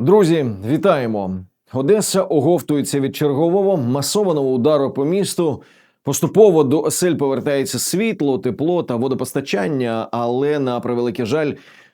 Друзі, вітаємо! Одеса оговтується від чергового масованого удару по місту. Поступово до осель повертається світло, тепло та водопостачання, але на превеликий жаль,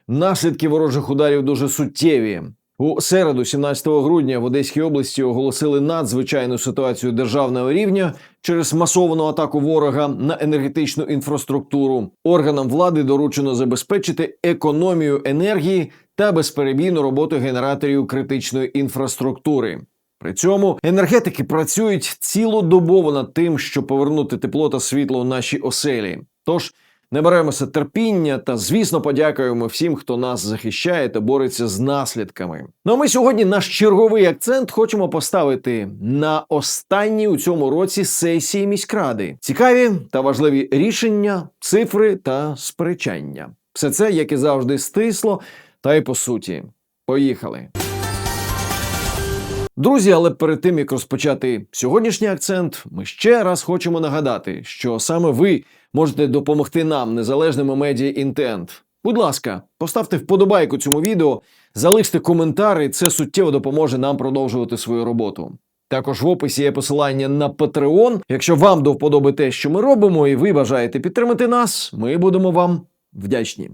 наслідки ворожих ударів дуже суттєві. У середу, 17 грудня, в Одеській області оголосили надзвичайну ситуацію державного рівня через масовану атаку ворога на енергетичну інфраструктуру. Органам влади доручено забезпечити економію енергії та безперебійну роботу генераторів критичної інфраструктури. При цьому енергетики працюють цілодобово над тим, щоб повернути тепло та світло у наші оселі. Тож не беремося терпіння та, звісно, подякуємо всім, хто нас захищає та бореться з наслідками. Ну а ми сьогодні наш черговий акцент хочемо поставити на останній у цьому році сесії міськради. Цікаві та важливі рішення, цифри та сперечання. Все це, як і завжди, стисло, та й по суті. Поїхали. Друзі, але перед тим як розпочати сьогоднішній акцент, ми ще раз хочемо нагадати, що саме ви можете допомогти нам, незалежними медіа інтент. Будь ласка, поставте вподобайку цьому відео, залиште коментар, це суттєво допоможе нам продовжувати свою роботу. Також в описі є посилання на Patreon. Якщо вам до вподоби те, що ми робимо, і ви бажаєте підтримати нас, ми будемо вам вдячні.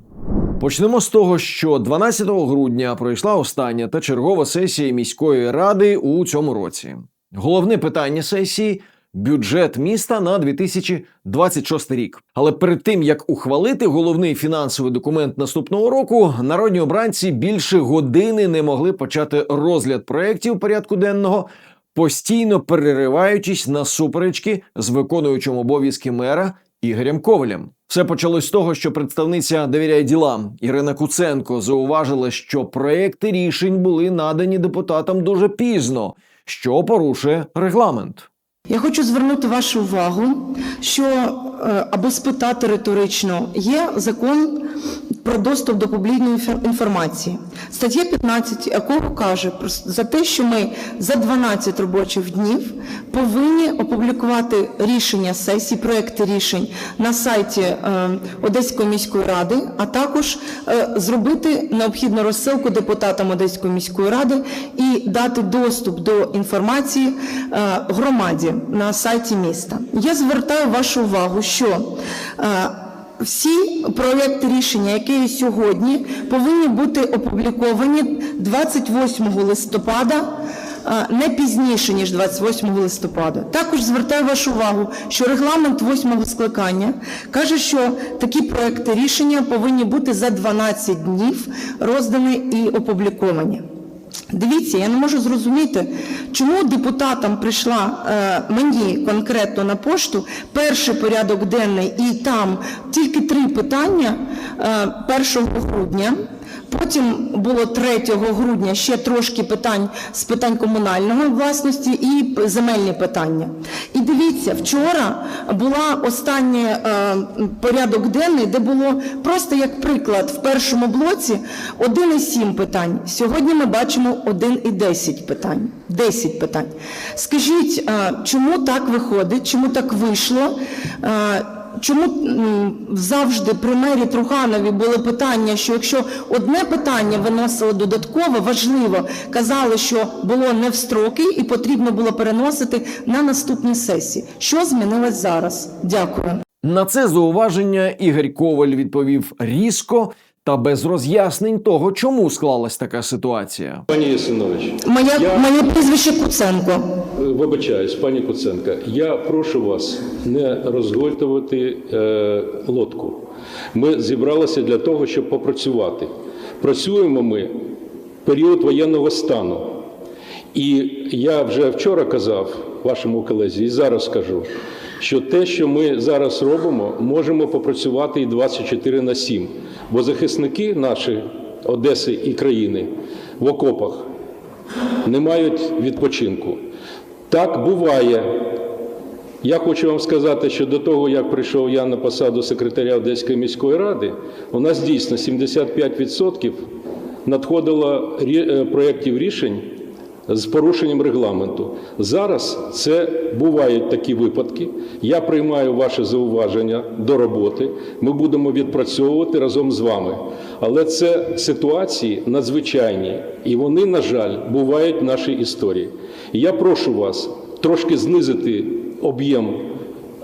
Почнемо з того, що 12 грудня пройшла остання та чергова сесія міської ради у цьому році. Головне питання сесії бюджет міста на 2026 рік. Але перед тим як ухвалити головний фінансовий документ наступного року, народні обранці більше години не могли почати розгляд проєктів порядку денного, постійно перериваючись на суперечки з виконуючим обов'язки мера Ігорем Ковалем. Все почалось з того, що представниця довіряє ділам Ірина Куценко зауважила, що проекти рішень були надані депутатам дуже пізно, що порушує регламент. Я хочу звернути вашу увагу, що або аби спитати риторично, є закон про доступ до публічної інфор- інформації. Стаття 15, якого каже за те, що ми за 12 робочих днів повинні опублікувати рішення сесії, проекти рішень на сайті е, Одеської міської ради, а також е, зробити необхідну розсилку депутатам Одеської міської ради і дати доступ до інформації е, громаді на сайті міста. Я звертаю вашу увагу, що всі проекти рішення, які сьогодні, повинні бути опубліковані 28 листопада. Не пізніше ніж 28 листопада. Також звертаю вашу увагу, що регламент 8 скликання каже, що такі проекти рішення повинні бути за 12 днів роздані і опубліковані. Дивіться, я не можу зрозуміти, чому депутатам прийшла е, мені конкретно на пошту перший порядок денний, і там тільки три питання е, 1 грудня. Потім було 3 грудня ще трошки питань з питань комунальної власності і земельні питання. І дивіться, вчора була останній е, порядок денний, де було просто як приклад в першому блоці 1,7 питань. Сьогодні ми бачимо 1,10 питань. 10 питань. Скажіть, е, чому так виходить, чому так вийшло? Е, Чому завжди при мері Труханові були питання, що якщо одне питання виносили додатково, важливо, казали, що було не в строки і потрібно було переносити на наступні сесії. Що змінилось зараз? Дякую. На це зауваження Ігор Коваль відповів різко та без роз'яснень того, чому склалась така ситуація. Пані Ясинович, Моя, Я- моє прізвище Куценко. е, вибачаюсь, пані Куценка, я прошу вас не розгортувати е, лодку. Ми зібралися для того, щоб попрацювати. Працюємо ми в період воєнного стану. І я вже вчора казав вашому колезі, і зараз кажу, що те, що ми зараз робимо, можемо попрацювати і 24 на 7. Бо захисники наші Одеси і країни в окопах не мають відпочинку. Так буває. Я хочу вам сказати, що до того, як прийшов я на посаду секретаря Одеської міської ради, у нас дійсно 75% надходило е, проєктів рішень з порушенням регламенту. Зараз це бувають такі випадки. Я приймаю ваше зауваження до роботи. Ми будемо відпрацьовувати разом з вами. Але це ситуації надзвичайні, і вони, на жаль, бувають в нашій історії. Я прошу вас трошки знизити об'єм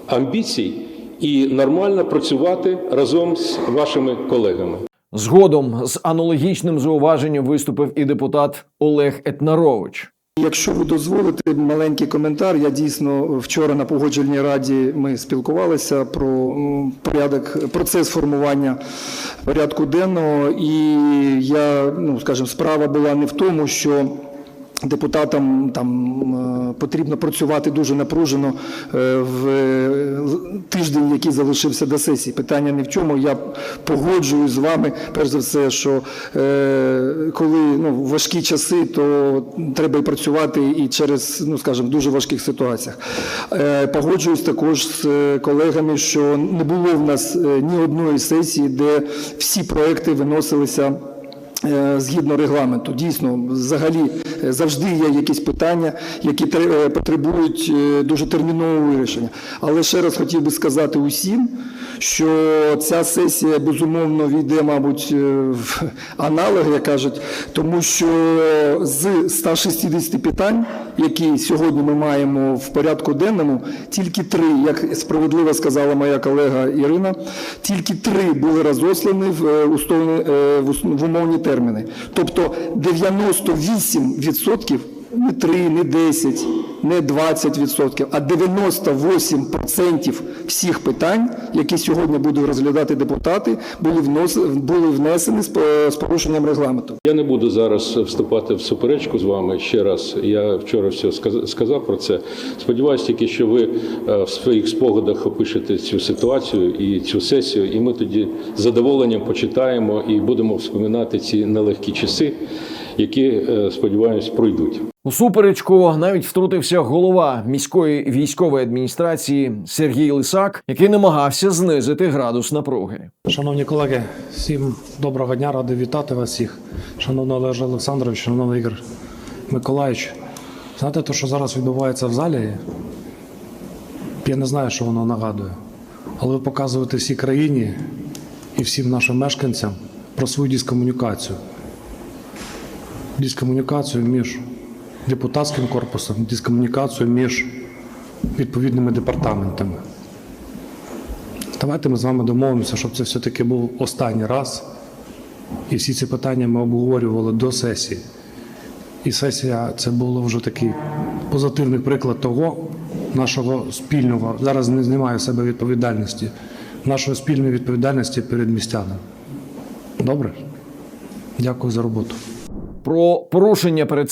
амбіцій і нормально працювати разом з вашими колегами. Згодом з аналогічним зауваженням виступив і депутат Олег Етнарович. Якщо ви дозволите маленький коментар, я дійсно вчора на погоджувальній раді ми спілкувалися про порядок, процес формування порядку денного, і я, ну скажімо, справа була не в тому, що депутатам там е, потрібно працювати дуже напружено е, в е, тиждень, який залишився до сесії. Питання не в чому. Я погоджуюсь з вами, перш за все, що коли ну, важкі часи, то треба і працювати і через, ну скажімо, дуже важких ситуаціях. Погоджуюсь також з колегами, що не було в нас ні одної сесії, де всі проекти виносилися. Е, Згідно регламенту, дійсно, взагалі е, завжди є якісь питання, які е, потребують дуже термінового вирішення. Але ще раз хотів би сказати усім, що ця сесія безумовно війде, мабуть, в аналоги, як кажуть, тому що з 160 питань, які сьогодні ми маємо в порядку денному, тільки три, як справедливо сказала моя колега Ірина, тільки три були розослані в, е, терміни. Тобто 98% не 3, не 10, не 20%, а 98% всіх питань, які сьогодні будуть розглядати депутати, були, внос... були внесені з, по- з порушенням регламенту. Я не буду зараз вступати в суперечку з вами ще раз. Я вчора все сказав про це. Сподіваюсь тільки, що ви е, в своїх спогадах опишете цю ситуацію і цю сесію, і ми тоді з задоволенням почитаємо і будемо вспоминати ці нелегкі часи, які, е, сподіваюсь, пройдуть. У суперечку навіть втрутився голова міської військової адміністрації Сергій Лисак, який намагався знизити градус напруги. Шановні колеги, всім доброго дня, радий вітати вас всіх. Шановний Олеж Олександрович, шановний Ігор Миколаївич. Знаєте, те, що зараз відбувається в залі, я не знаю, що воно нагадує. Але ви показуєте всій країні і всім нашим мешканцям про свою дискомунікацію. Дискомунікацію між депутатським корпусом, дискомунікацію між відповідними департаментами. Давайте ми з вами домовимося, щоб це все-таки був останній раз. І всі ці питання ми обговорювали до сесії. І сесія це було вже такий позитивний приклад того нашого спільного. Зараз не знімаю себе відповідальності, нашої спільної відповідальності перед містянами. Добре? Дякую за роботу. Про порушення перед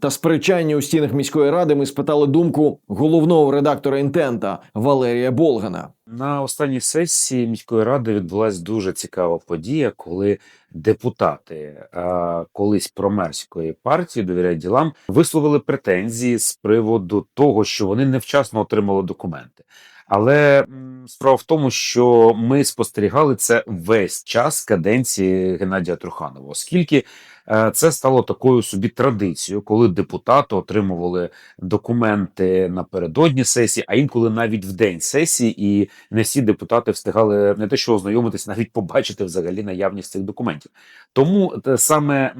та сперечання у стінах міської ради ми спитали думку головного редактора інтента Валерія Болгана. На останній сесії міської ради відбулася дуже цікава подія, коли депутати е, колись промерської партії довіряй ділам висловили претензії з приводу того, що вони невчасно отримали документи. Але справа в тому, що ми спостерігали це весь час каденції Геннадія Труханова, оскільки це стало такою собі традицією, коли депутати отримували документи напередодні сесії, а інколи навіть в день сесії, і не всі депутати встигали не те, що ознайомитися, навіть побачити взагалі наявність цих документів. Тому саме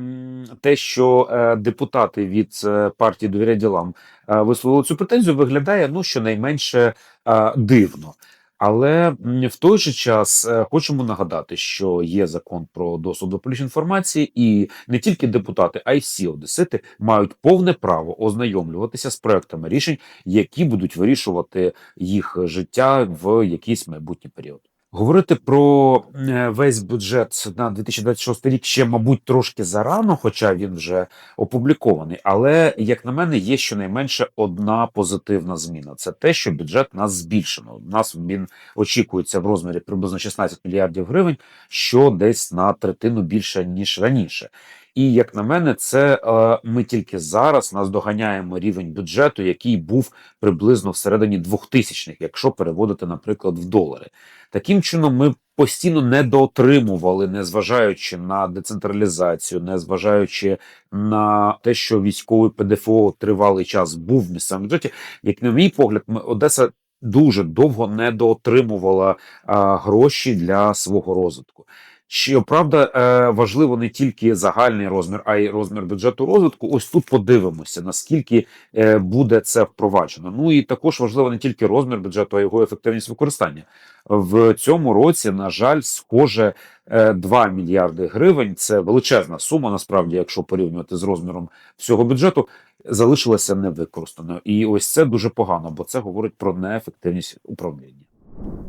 те, що е, депутати від е, партії довіря ділам е, висловили цю претензію, виглядає ну щонайменше е, дивно. Але в той же час е, хочемо нагадати, що є закон про доступ до публічної інформації, і не тільки депутати, а й всі одесити мають повне право ознайомлюватися з проектами рішень, які будуть вирішувати їх життя в якийсь майбутній період. Говорити про е, весь бюджет на 2026 рік ще, мабуть, трошки зарано, хоча він вже опублікований. Але як на мене, є щонайменше одна позитивна зміна: це те, що бюджет нас збільшено. У нас він очікується в розмірі приблизно 16 мільярдів гривень, що десь на третину більше ніж раніше. І як на мене, це е, ми тільки зараз наздоганяємо рівень бюджету, який був приблизно всередині 2000-х, якщо переводити, наприклад, в долари. Таким чином, ми постійно недоотримували, незважаючи на децентралізацію, незважаючи на те, що військовий ПДФО тривалий час був в місцевому бюджеті. Як на мій погляд, ми Одеса дуже довго недоотримувала а, гроші для свого розвитку. Щоправда, е, важливо не тільки загальний розмір, а й розмір бюджету розвитку. Ось тут подивимося, наскільки е, буде це впроваджено. Ну і також важливо не тільки розмір бюджету, а його ефективність використання. В цьому році, на жаль, схоже е, 2 мільярди гривень. Це величезна сума. Насправді, якщо порівнювати з розміром всього бюджету, залишилася невикористаною. І ось це дуже погано, бо це говорить про неефективність управління.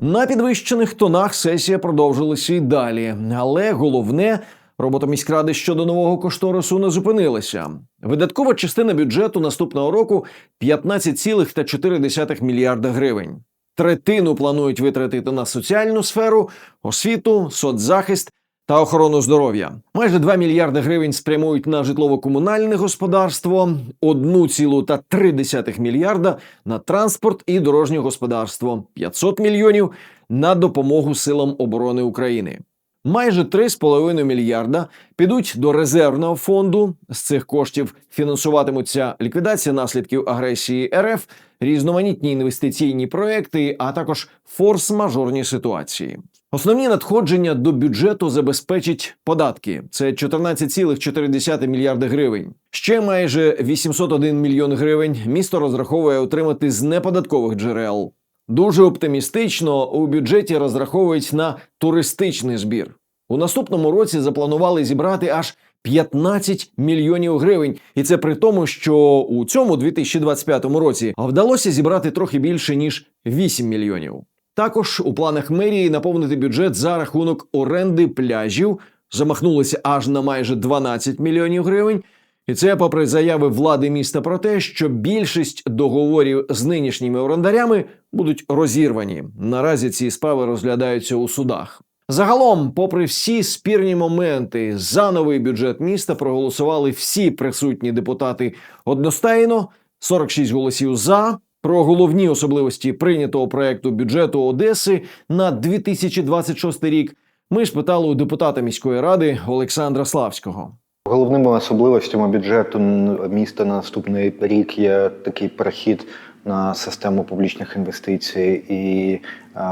На підвищених тонах сесія продовжилася і далі, але головне. Робота міськради щодо нового кошторису не зупинилася. Видаткова частина бюджету наступного року 15,4 мільярда гривень. Третину планують витратити на соціальну сферу, освіту, соцзахист та охорону здоров'я. Майже 2 мільярди гривень спрямують на житлово-комунальне господарство, 1,3 мільярда на транспорт і дорожнє господарство, 500 мільйонів на допомогу силам оборони України. Майже 3,5 мільярда підуть до резервного фонду. З цих коштів фінансуватимуться ліквідація наслідків агресії РФ, різноманітні інвестиційні проекти, а також форс-мажорні ситуації. Основні надходження до бюджету забезпечить податки. Це 14,4 мільярди гривень. Ще майже 801 мільйон гривень місто розраховує отримати з неподаткових джерел. Дуже оптимістично у бюджеті розраховують на туристичний збір. У наступному році запланували зібрати аж 15 мільйонів гривень, і це при тому, що у цьому 2025 році вдалося зібрати трохи більше ніж 8 мільйонів. Також у планах мерії наповнити бюджет за рахунок оренди пляжів замахнулися аж на майже 12 мільйонів гривень. І це попри заяви влади міста про те, що більшість договорів з нинішніми орендарями будуть розірвані. Наразі ці справи розглядаються у судах. Загалом, попри всі спірні моменти, за новий бюджет міста проголосували всі присутні депутати одностайно, 46 голосів за. Про головні особливості прийнятого проекту бюджету Одеси на 2026 рік ми спитали у депутата міської ради Олександра Славського. Головними особливостями бюджету міста на наступний рік є такий перехід на систему публічних інвестицій і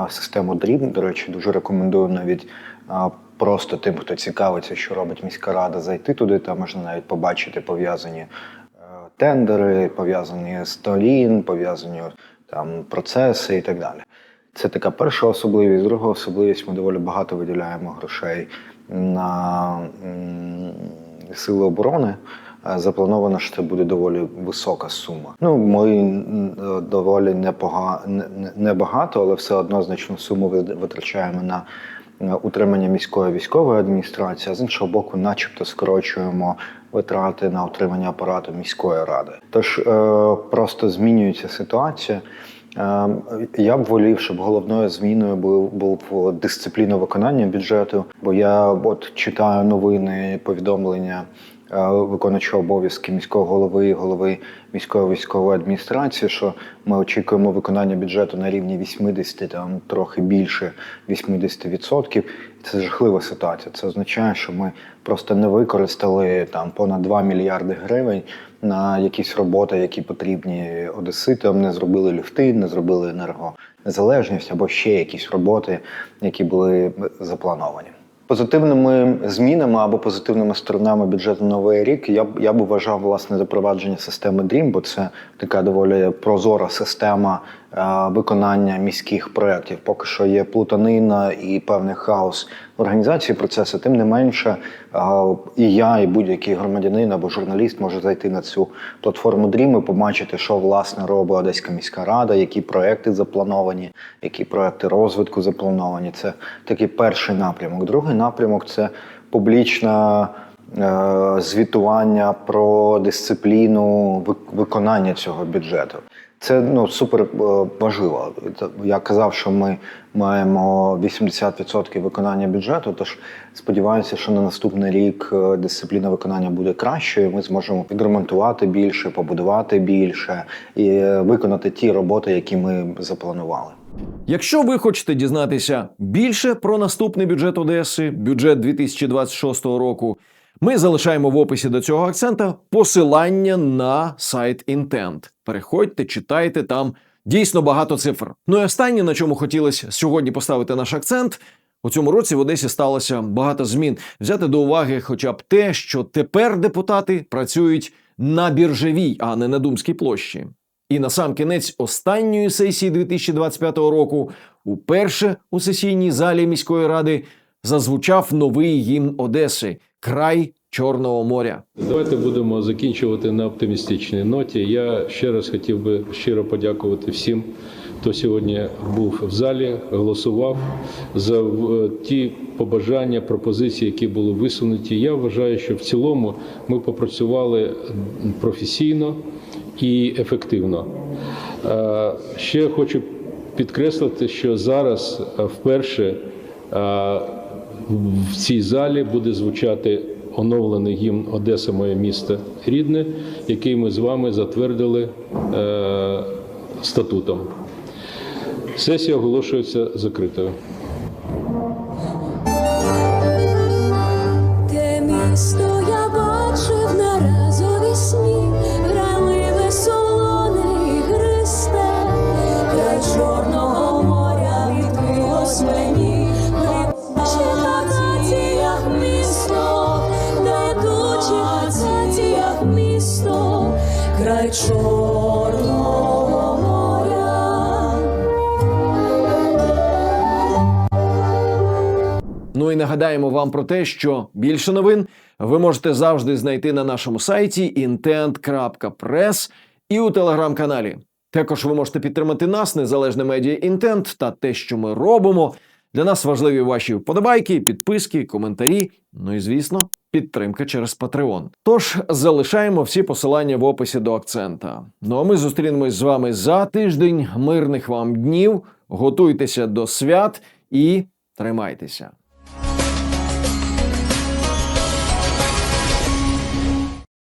систему DREAM. До речі, дуже рекомендую навіть просто тим, хто цікавиться, що робить міська рада, зайти туди. Там можна навіть побачити пов'язані тендери, пов'язані з Толін, пов'язані там процеси і так далі. Це така перша особливість. Друга особливість ми доволі багато виділяємо грошей на сили оборони. Заплановано, що це буде доволі висока сума. Ну, ми доволі непога... не- не- небагато, але все одно значну суму витрачаємо на утримання міської військової адміністрації, а з іншого боку, начебто скорочуємо витрати на утримання апарату міської ради. Тож е, просто змінюється ситуація. Е, Я б волів, щоб головною зміною був, був дисципліна виконання бюджету, бо я от читаю новини, повідомлення е, виконуючого обов'язки міського голови голови міської військової адміністрації, що ми очікуємо виконання бюджету на рівні 80, там трохи більше 80%. Це жахлива ситуація. Це означає, що ми просто не використали там понад 2 мільярди гривень на якісь роботи, які потрібні одеситам, не зробили ліфти, не зробили енергонезалежність або ще якісь роботи, які були заплановані. Позитивними змінами або позитивними сторонами бюджету новий рік я б я б вважав власне запровадження системи DREAM, бо це така доволі прозора система виконання міських проєктів. Поки що є плутанина і певний хаос в організації процесу. Тим не менше, е, і я, і будь-який громадянин або журналіст може зайти на цю платформу DREAM і побачити, що власне робить Одеська міська рада, які проекти заплановані, які проекти розвитку заплановані. Це такий перший напрямок. Другий напрямок це публічна. е, Звітування про дисципліну виконання цього бюджету. Це ну супер е, важливо. Я казав, що ми маємо 80% виконання бюджету. Тож сподіваюся, що на наступний рік е, дисципліна виконання буде кращою. Ми зможемо відремонтувати більше, побудувати більше і е, виконати ті роботи, які ми запланували. Якщо ви хочете дізнатися більше про наступний бюджет Одеси, бюджет 2026 року, ми залишаємо в описі до цього акцента посилання на сайт Intent. Переходьте, читайте там дійсно багато цифр. Ну і останнє, на чому хотілося сьогодні поставити наш акцент. У цьому році в Одесі сталося багато змін. Взяти до уваги хоча б те, що тепер депутати працюють на біржевій, а не на Думській площі. І на сам кінець останньої сесії 2025 року, уперше у сесійній залі міської ради зазвучав новий гімн Одеси Край Чорного моря. Давайте будемо закінчувати на оптимістичній ноті. Я ще раз хотів би щиро подякувати всім, хто сьогодні був в залі, голосував за е, ті побажання, пропозиції, які були висунуті. Я вважаю, що в цілому ми попрацювали професійно і ефективно. Е, Ще хочу підкреслити, що зараз е, вперше в цій залі буде звучати оновлений гімн Одеса, моє місто рідне, який ми з вами затвердили е, статутом. Сесія оголошується закритою. І нагадаємо вам про те, що більше новин ви можете завжди знайти на нашому сайті intent.press і у телеграм-каналі. Також ви можете підтримати нас, незалежне медіа Інтент та те, що ми робимо. Для нас важливі ваші вподобайки, підписки, коментарі. Ну і звісно, підтримка через Patreon. Тож залишаємо всі посилання в описі до акцента. Ну а ми зустрінемось з вами за тиждень. Мирних вам днів. Готуйтеся до свят і тримайтеся.